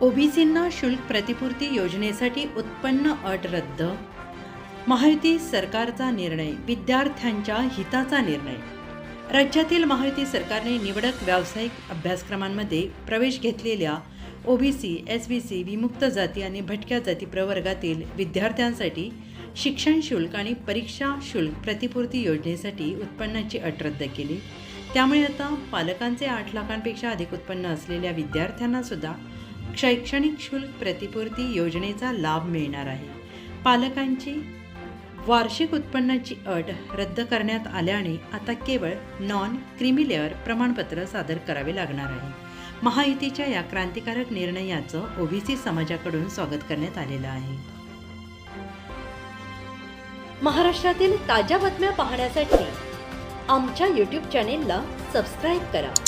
ओबीसींना शुल्क प्रतिपूर्ती योजनेसाठी उत्पन्न अट रद्द. महायुती सरकारचा निर्णय विद्यार्थ्यांच्या हिताचा निर्णय. राज्यातील महायुती सरकारने निवडक व्यावसायिक अभ्यासक्रमांमध्ये प्रवेश घेतलेल्या ओबीसी एस बी सी विमुक्त जाती आणि भटक्या जाती प्रवर्गातील विद्यार्थ्यांसाठी शिक्षण शुल्क आणि परीक्षा शुल्क प्रतिपूर्ती योजनेसाठी उत्पन्नाची अट रद्द केली. त्यामुळे आता पालकांचे आठ लाखांपेक्षा अधिक उत्पन्न असलेल्या विद्यार्थ्यांनासुद्धा शैक्षणिक शुल्क प्रतिपूर्ती योजनेचा लाभ मिळणार आहे. पालकांची वार्षिक उत्पन्नाची अट रद्द करण्यात आल्याने आता केवळ नॉन क्रिमिलेअर प्रमाणपत्र सादर करावे लागणार आहे. महायुतीच्या या क्रांतिकारक निर्णयाचं ओबीसी समाजाकडून स्वागत करण्यात आलेलं आहे. महाराष्ट्रातील ताज्या बातम्या पाहण्यासाठी आमच्या यूट्यूब चॅनेलला सबस्क्राईब करा.